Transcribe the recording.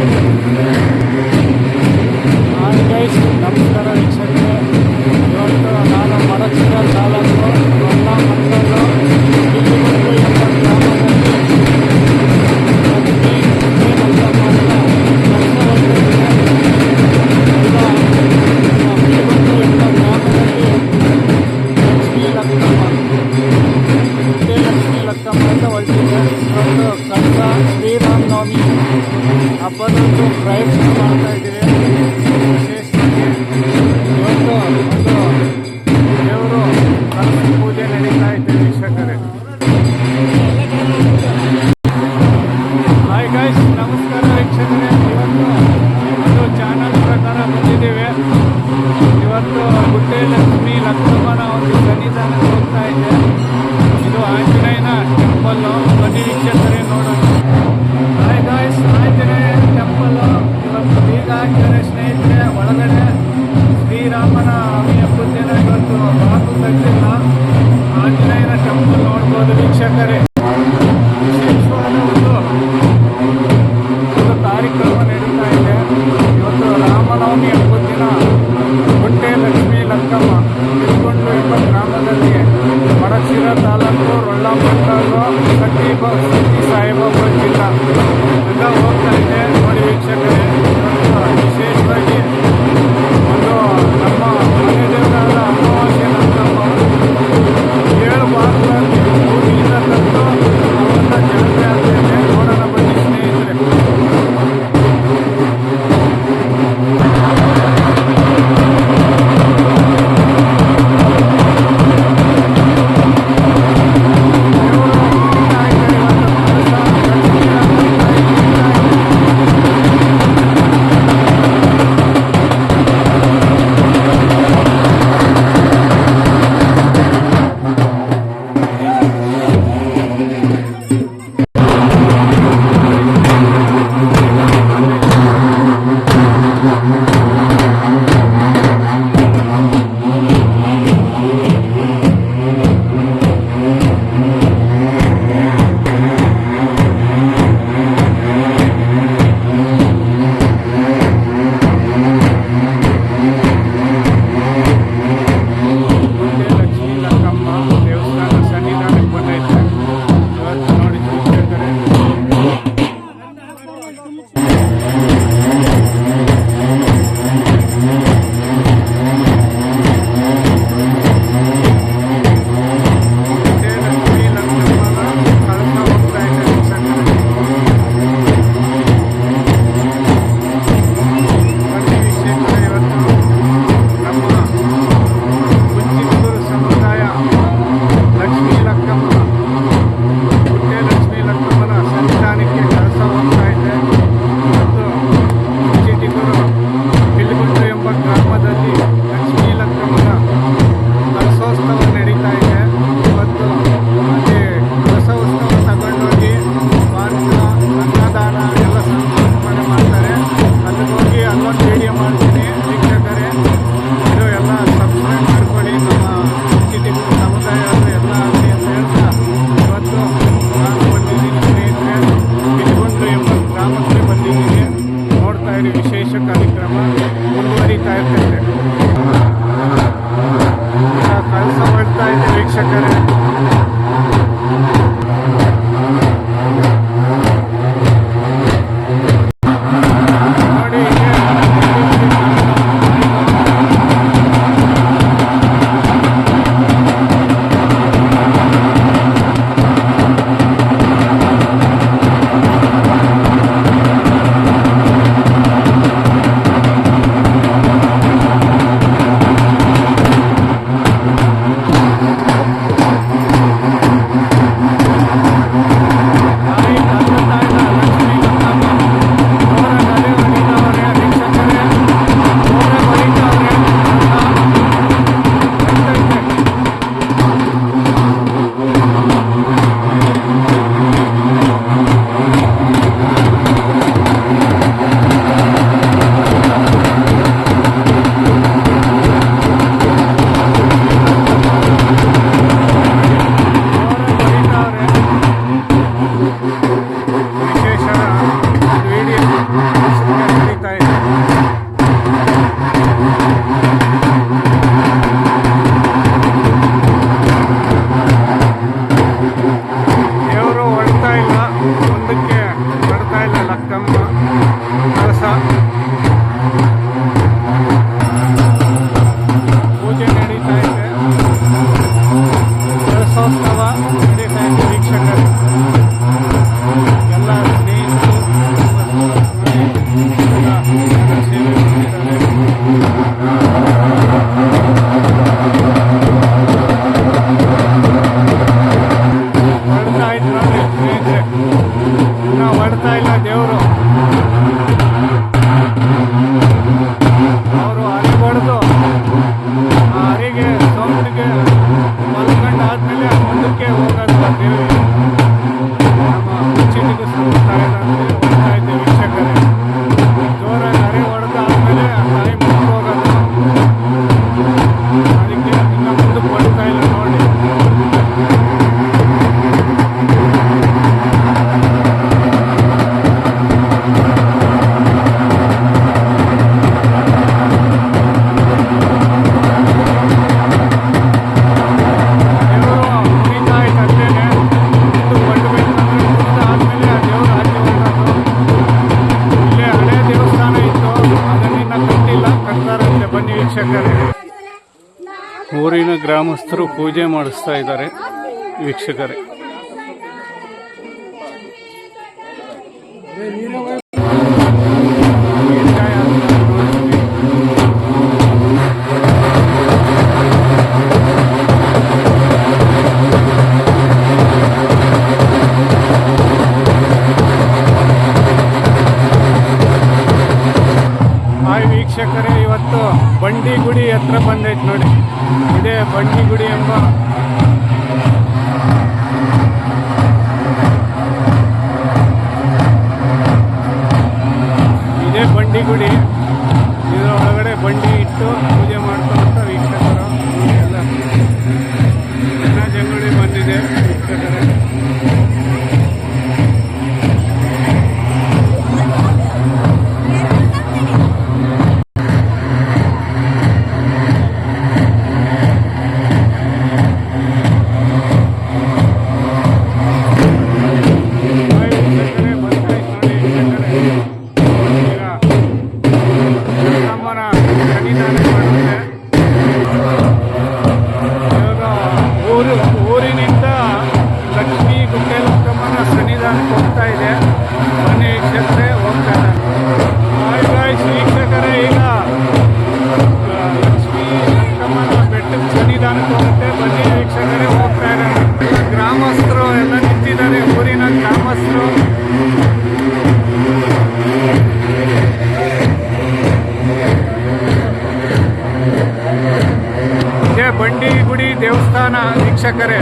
Amen. 啊。ಮಾಧ್ಯಮದ family ವೀಕ್ಷಕರು. ಎಲ್ಲ ಸ್ನೇಹಿತರು ನಾವು ಆಡ್ತಾ ಇಲ್ಲ ದೇವರು. ಕಟ್ಟಿಲ್ಲ ಕಟ್ತಾರಂತೆ ಬನ್ನಿ ವೀಕ್ಷಕರೇ. ಊರಿನ ಗ್ರಾಮಸ್ಥರು ಪೂಜೆ ಮಾಡಿಸ್ತಾ ಇದ್ದಾರೆ ವೀಕ್ಷಕರೇ. ಇದೇ ಬಂಡಿ ಗುಡಿ ಎಂಬ ಇದೇ ಬಂಡಿ ಗುಡಿ ಇದರ ಒಳಗಡೆ ಬಂಡಿ ಇಟ್ಟು ಪೂಜೆ ಮಾಡ್ಕೊಂತ ವೀಕ್ಷಕರು. ಎಲ್ಲ ಜನ ಜಂಗುಳಿ ಬಂದಿದೆ ವೀಕ್ಷಕರೇ. ಇದೆ ಮನೆ ವೀಕ್ಷಕರೇ ಹೋಗ್ತಾ ಇದ್ದಾರೆ ಹಾಯ್ ಗಾಯ್ಸ್ ವೀಕ್ಷಕರೇ, ಈಗ ಲಕ್ಷ್ಮೀ ಲಕ್ಕಮ್ಮನ ಬೆಟ್ಟದ ಸನ್ನಿಧಾನಕ್ಕೆ ಹೋಗುತ್ತೆ. ಬನ್ನಿ ವೀಕ್ಷಕರೇ, ಹೋಗ್ತಾ ಇದ್ದಾರೆ ಗ್ರಾಮಸ್ಥರು ಎಲ್ಲ ನಿಂತಿದ್ದಾರೆ. ಊರಿನ ಗ್ರಾಮಸ್ಥರು. ಬಂಡಿ ಗುಡಿ ದೇವಸ್ಥಾನ, ವೀಕ್ಷಕರೇ.